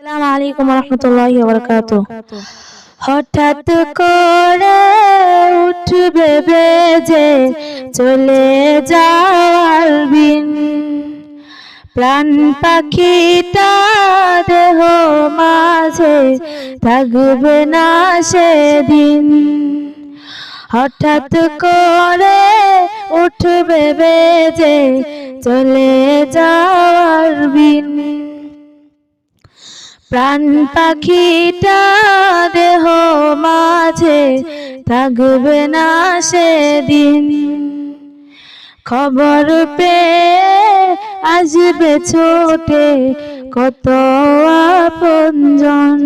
আসসালামু আলাইকুম রহমতুল্লাহি বরকাত হঠাৎ করে উঠবে বেজে চলে যাওয়ার বিন। প্রাণ পাখিটা দেহ মাঝে থাকবে না সেদিন। হঠাৎ করে উঠবে বেজে চলে যাওয়ার বিন। প্রাণ পাখিটা দেহ মাঝে থাকবে না সেদিন। খবর পেয়ে আসবে ছোটে কত আপনজন।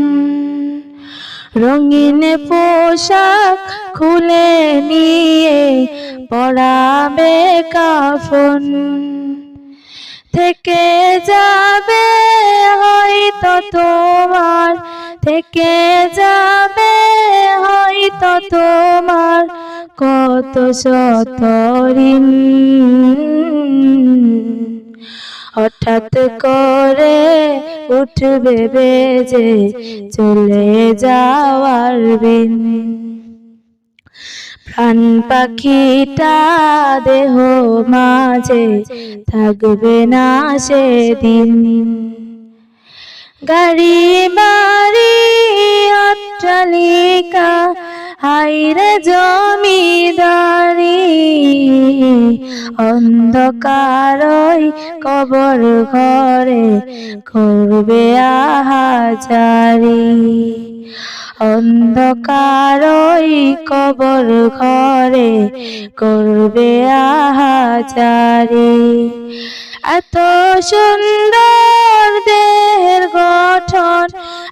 রঙিন পোশাক খুলে নিয়ে পড়াবে কাফন। থেকে যাবে হয়তো তোমার থেকে যাবে, হয়তো তোমার কত শতরিন হঠাৎ করে উঠবে বেজে চলে যাওয়ার বিন প্রাণ পাখিটা দেহ মাঝে থাকবে না সেদিন। গাড়ি বাড়ি, অট্টালিকা হাইরে জমিদারি, অন্ধকারই কবর ঘরে করবে আহাজারি। অন্ধকারই কবর ঘরে করবে আহাজারি। এত সুন্দর দেহের গঠন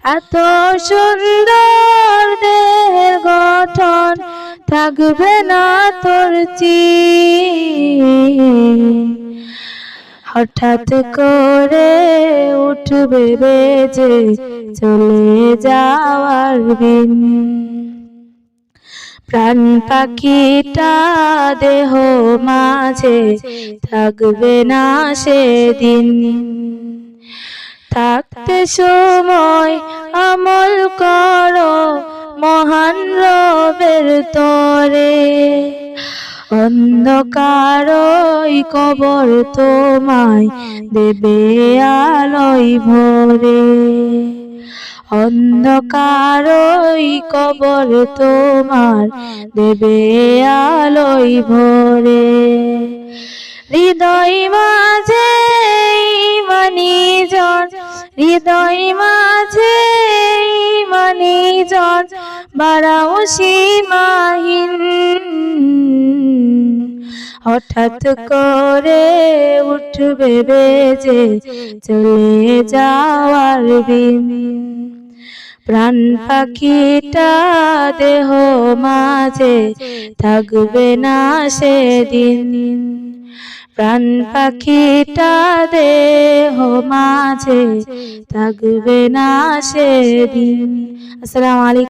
এত সুন্দর দেহের গঠন থাকবে না তোর হঠাৎ করে উঠবে বেজে চলে যাওয়ার বিন প্রাণ পাখিটা দেহ মাঝে থাকবে না সেদিন। থাকতে সময় আমল করো মহান রবের তরে। অন্ধকারই কবর তোমায় দেবে আলোয় ভরে। অন্ধকারই কবর তোমার দেবে আলোয় ভরে। হৃদয় মাঝে হৃদয় মাঝে মানি জন, বাড়াও সীমাহীন। হঠাৎ করে উঠবে বেজে চলে যাওয়ার বিন প্রাণ পাখিটা দেহ মাঝে থাকবে না সেদিন। প্রাণ পাখিটা দেহ মাঝে থাকবে না সেদিন। আসসালামু আলাইকুম।